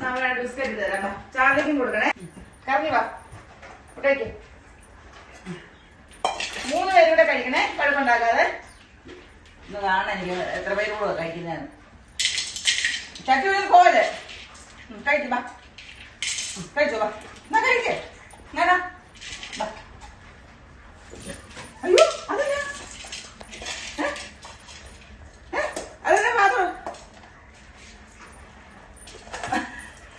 Biscuit തരാം വാ. കൊടുക്കണേ. കറങ്ങി വാ. കഴിക്ക് മൂന്ന് പേരും കഴിക്കണേ. കുഴപ്പമുണ്ടാക്കാതെ ഒന്ന് കാണാൻ എനിക്ക് എത്ര പേര് കൂടെ ചട്ടി വീണ് പോലെ കഴിക്കും വാ. കഴിച്ചോ വാ. എന്നാ കഴിക്കേ. ഞാനാ വാ അയ്യോ അതല്ല ഏ? ഏ? അതെന്നാ പാത്രം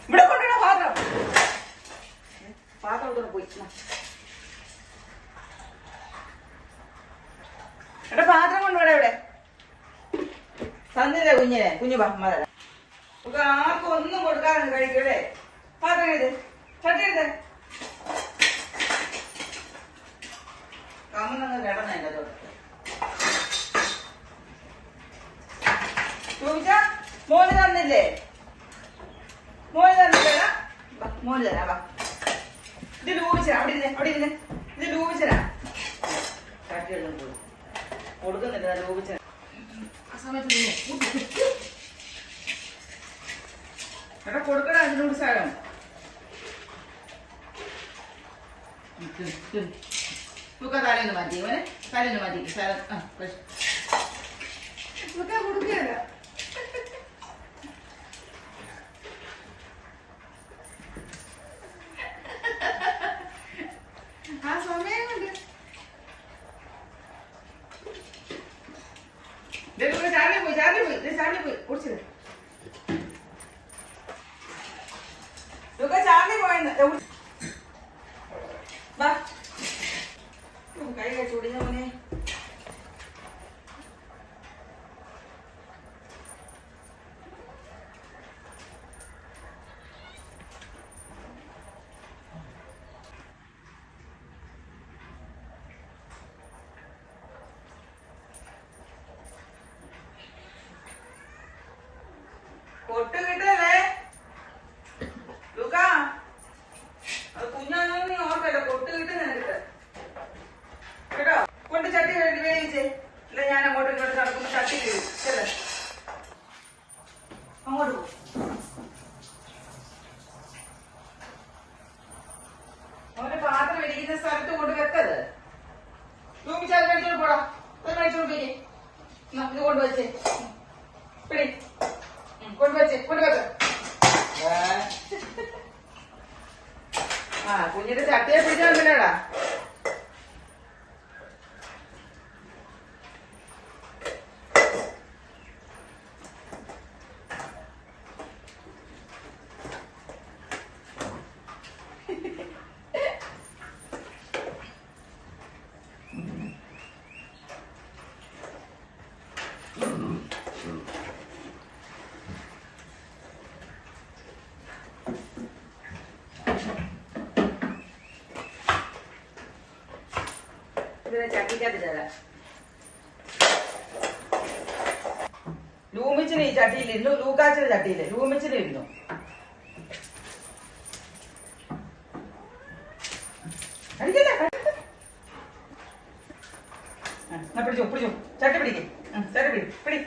ഇവിടെ കൊണ്ടുവരണ പാത്രം ഏ, പാത്രം എടുത്തോണ്ട് പോയി എന്നാ. എടാ പാത്രം കൊണ്ടുപോടെ ഇവിടെ. തന്നില്ലേ കുഞ്ഞിനെ? കുഞ്ഞു മത നമുക്ക് ആർക്കും ഒന്നും കൊടുക്കാതെ കഴിക്കല്ലേ പാത്രം എഴുത് ചട്ടി എഴുത് കമ്മന്നങ്ങ് കിടന്ന എന്റെ തൊട്ട് ചോദിച്ച മോന് തന്നില്ലേ? മോന് തന്നില്ലേടാ മോന് തരാ വാ. ഇത് ലൂപിച്ചരാ അവിടെ ഇരുന്നേ അവിടെ ഇരുന്നേ. ഇത് ലൂപിച്ചരാ കാട്ടിയെല്ലാം പോയി കൊടുക്കുന്നില്ല ലൂപിച്ചരാ ആ സമയത്ത് എടാ കൊടുക്കടാ അതിനോട് സാരം. തലേന്ന് മാറ്റി ഇവനെ തലേന്ന് മാറ്റി സാരം ആ കഴിച്ചു തുക കൊടുക്കുകയല്ല ആ സമയം കൊണ്ട് ചാടി പോയി ചാടി പോയി ചാടി പോയി തുക ചാടി പോയെന്ന് കൈ കഴിച്ചു കുടിഞ്ഞ മോനെ. കൊട്ട് കിട്ടല്ലേ? ലുക്കാ അത് നീ ഓർക്കല്ല കൊട്ട് കിട്ടുന്ന നിനക്ക്. കേട്ടോ? കൊണ്ട് ചട്ടി വേണ്ടി ഇല്ല ഞാൻ അങ്ങോട്ടും ഇങ്ങോട്ടും നടക്കുമ്പോ ചട്ടി വീഴും ചെല്ലേ. അങ്ങോട്ട് പോ അവന്റെ പാത്രം ഇരിക്കുന്ന സ്ഥലത്ത് കൊണ്ട് വെക്കത് തൂമിച്ച് അത് കഴിച്ചോണ്ട് പോടാ അത് കഴിച്ചോണ്ട് പോയി ഇത് കൊണ്ടുവച്ചേ പിടി ഉം, കൊണ്ടുവച്ചേ കൊണ്ടുവെക്ക ആ കുഞ്ഞിന്റെ ചട്ടിയെ പിടിച്ചാൽ പിന്നെടാ ഇതിനെ ചട്ടിക്കകത്ത് തരാം ലൂമിച്ചിന് ഈ ചട്ടിയിലിരുന്നു ലൂക്കാച്ചിന് ചട്ടിയിൽ എന്നാ പിടിച്ചോ പിടിച്ചോ. ചട്ടി പിടിക്ക്. ചട്ടി പിടി പിടി.